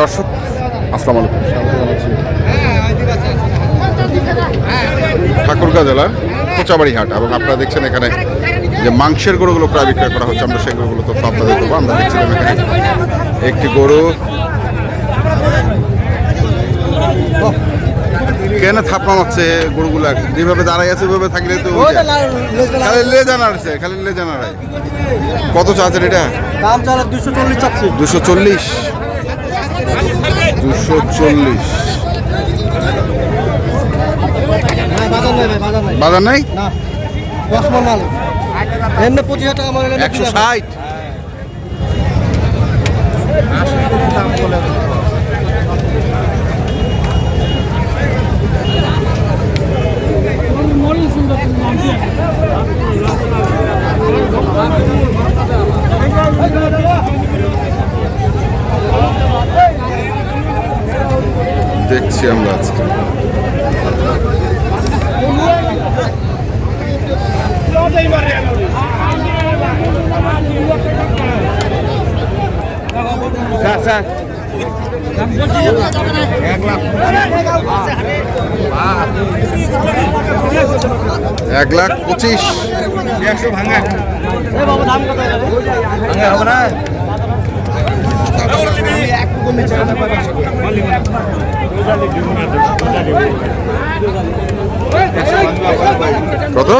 দর্শক আসসালামু আলাইকুম। ঠাকুরগাঁ জেলার কোচাবাড়ি হাট এবং আপনারা দেখছেন এখানে যে মাংসের গরুগুলো প্রায় বিক্রয় করা হচ্ছে আমরা সেই গরুগুলো তথ্য আপনাদের দেবো। আমরা দেখছিলাম এখানে একটি গরু। কেন থাপড়া মারছে গরুগুলো? যেভাবে দাঁড়াই আছে ওইভাবে থাকলে তো খালি লে জানারছে খালি লে জানারায় কত চাচ্ছেন এটা? দাম চালা দুশো চল্লিশ চাচ্ছি। দুশো চল্লিশ। দুশো চল্লিশ। বাজার নেই? বাজার নাই বাজার নাই না দশ মন মাল এমনি পঁচিশ হাজার টাকা মাল এলে একশো ষাট দেখছি আমরা আজকে এক লাখ। পঁচিশ। এ বাবা দাম হবে না। কত?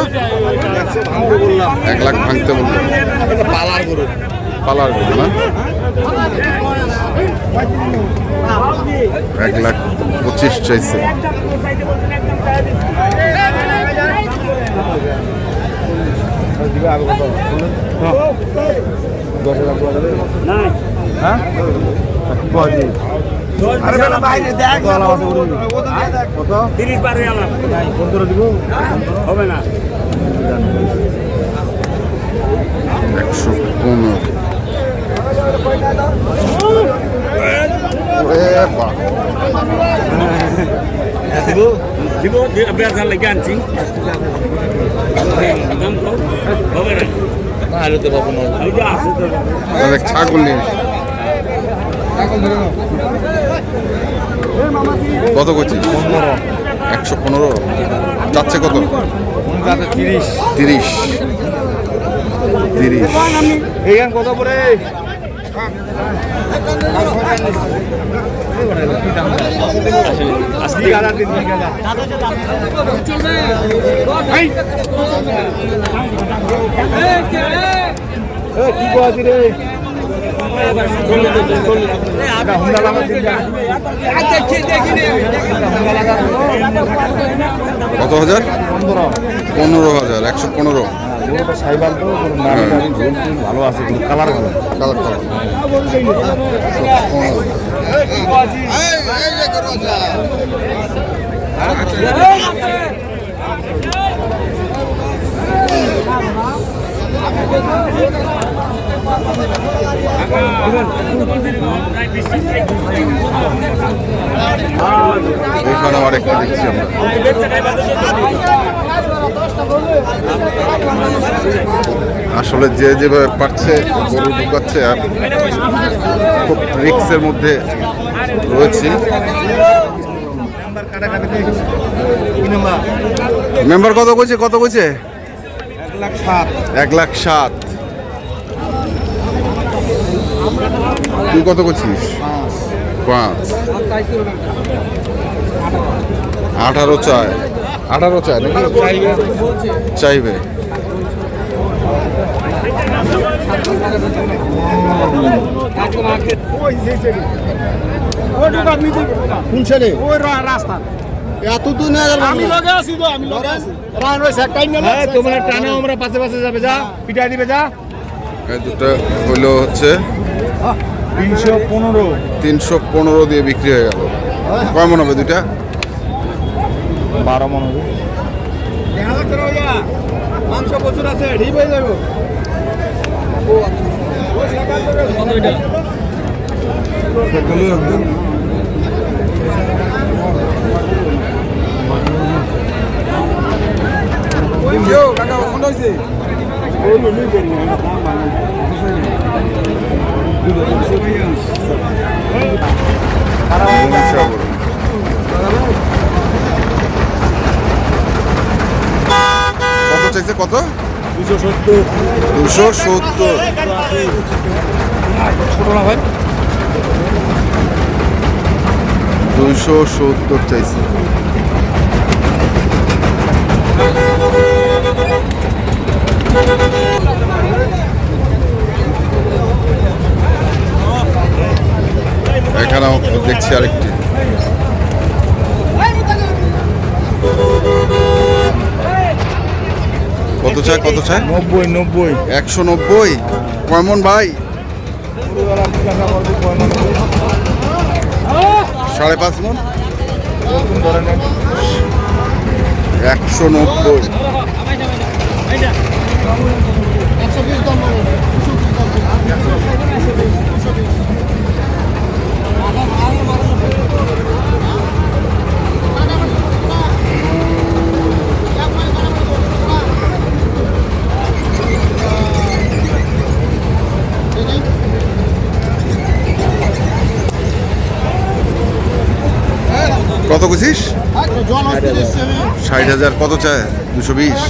এক লাখ ভাঙতে বলল। পালার গরু পালার গরু না? এক লাখ পঁচিশ চাইছে। তিরিশ বারে আমার হবে না। একশো পনেরো। বাপ। দিব লেগে আনছি। দাম হবে না। ছাগল নিয়ে। কত করছিস? একশো পনেরো? যাচ্ছে কত? তিরিশ। তিরিশ। তিরিশ। এইখান কত পরে কি কয়েছি রে? কত হাজার পনেরো হাজার একশো পনেরো সাইবার। ভালো আছে কিন্তু কালার ভালো কালার কালার এখানে আরেকটা দেখছি আমরা আসলে যে যেভাবে পারছে গরু ঢুকাচ্ছে আর খুব রিক্সের মধ্যে রয়েছে। মেম্বার কত কইছে? কত কইছে? এক লাখ সাত। এক লাখ সাত। তুই কত করছিস? পাঁচ। আঠারো চায় আঠারো চায় নাকি? চাইবে। কোন ছেলে ওই রাস্তা এত দূর না আমি লগে আছি তো আমি লগে আছি। রান রইছে একটাই না তোমরা টানো আমরা পাশে পাশে যাবে যা। পিটাই দিবে যা। এই দুটো হইল হচ্ছে তিনশো পনেরো তিনশো পনেরো দিয়ে বিক্রি হয়ে গেল কয় মন হবে দুইটা বারো মন হবে মাংস প্রচুর আছে ঢিপ হয়ে যাবে কাকা কোনটা হয়েছে কত চাইছে কত? দুশো সত্তর। দুশো সত্তর। ছোট না ভাই। দুশো সত্তর চাইছে। চায় কত চায় নব্বই নব্বই। একশো নব্বই? কয়মন ভাই? সাড়ে পাঁচ মন? একশো নব্বই। কত কুচিস ষাট হাজার। কত চায়? দুশো বিশ।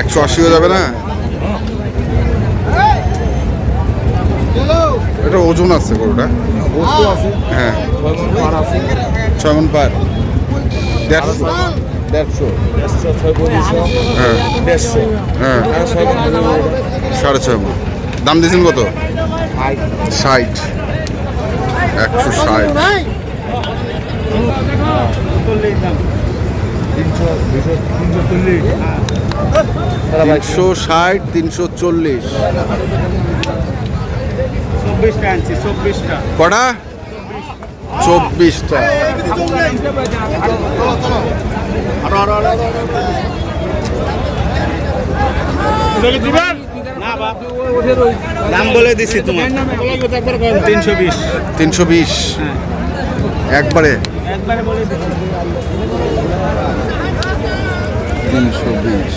একশো আশিও যাবে না? এটা ওজন আছে গরুটা হ্যাঁ। ছয় মন পার। আছে ছয় পার দেড়শো। দেড়শো। হ্যাঁ। দেড়শো। হ্যাঁ। সাড়ে ছয় মন। দাম দিয়েছেন কত? ষাট। একশো ষাট। তিনশো দুশো তিনশো চল্লিশ তিনশো ষাট তিনশো চল্লিশ। চব্বিশটা আনছি চব্বিশটা। কটা? চব্বিশটা। দাম বলে দিছি তোমার। তিনশো বিশ। তিনশো বিশ। একবারে। একবারে বলে। তিনশো বিশ।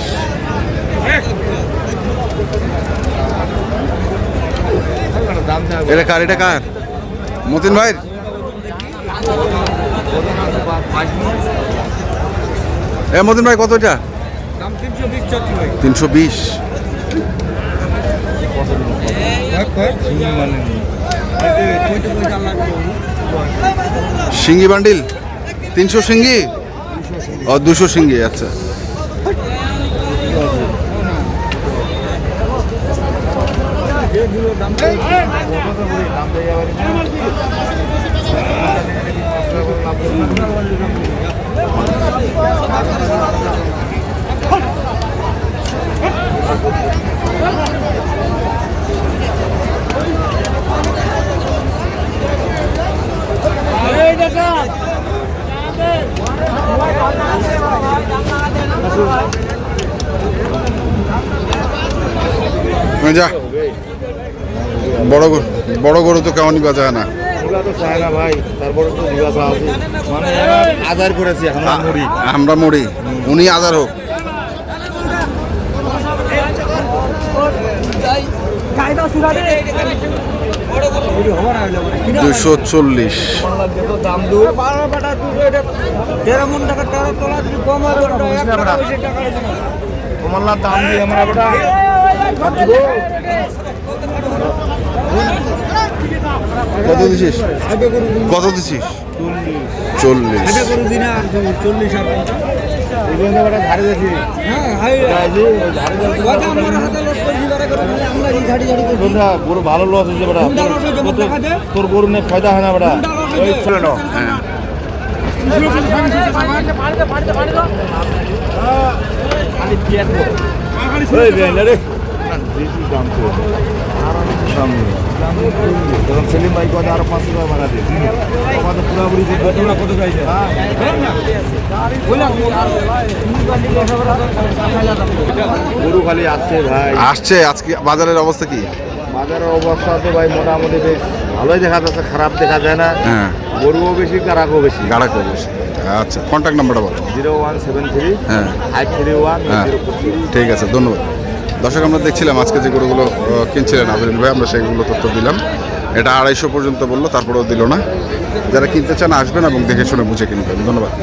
এটা কার এটা কার? মতিন ভাই এ মতিন ভাই কত এটা? তিনশো বিশ। বিশ মানে সিঙ্গি বান্ডিল? তিনশো সিঙ্গি? ও দুশো সিঙ্গি আচ্ছা। যা। বড় গরু বড় গরু তো কেমনই বাজায় না। এগুলা তো চায় না ভাই তারপরে তো জিজ্ঞাসা আছে। মানে আদার করেছি আমরা মরি। উনি আজার হোক। দুশো চল্লিশ। তোমার দাম দিয়ে আমরা কত দিছিস? কত দিছিস? ভালো লস বেটা। তোর- গরু নিয়ে ফায়দা হয় না বেটা। চলে দাম সেলিম ভাই কথা আরও পাঁচশো টাকা বাড়া দে আমাদের পুরাপুরি কত চাইছে? গরু খালি আসছে ভাই। আসছে আজকে বাজারের অবস্থা কি? বাজারের অবস্থা তো ভাই মোটামুটি বেশ ভালোই দেখা যাচ্ছে খারাপ দেখা যায় না। হ্যাঁ। গরুও বেশি কারাকও বেশি। গাড়া বেশি। আচ্ছা কন্ট্যাক্ট নাম্বারটা বলো। জিরো ওয়ান সেভেন থ্রি হ্যাঁ। ফাইভ থ্রি ওয়ান হ্যাঁ। ঠিক আছে ধন্যবাদ। দর্শক, আমরা দেখছিলাম আজকে যে গরুগুলো কিনছিলেন আবেদন ভাই, আমরা সেইগুলো তথ্য দিলাম। এটা আড়াইশো পর্যন্ত বলল, তারপরেও দিল না। যারা কিনতে চান আসবেন এবং দেখে শুনে বুঝে কিনবেন। ধন্যবাদ।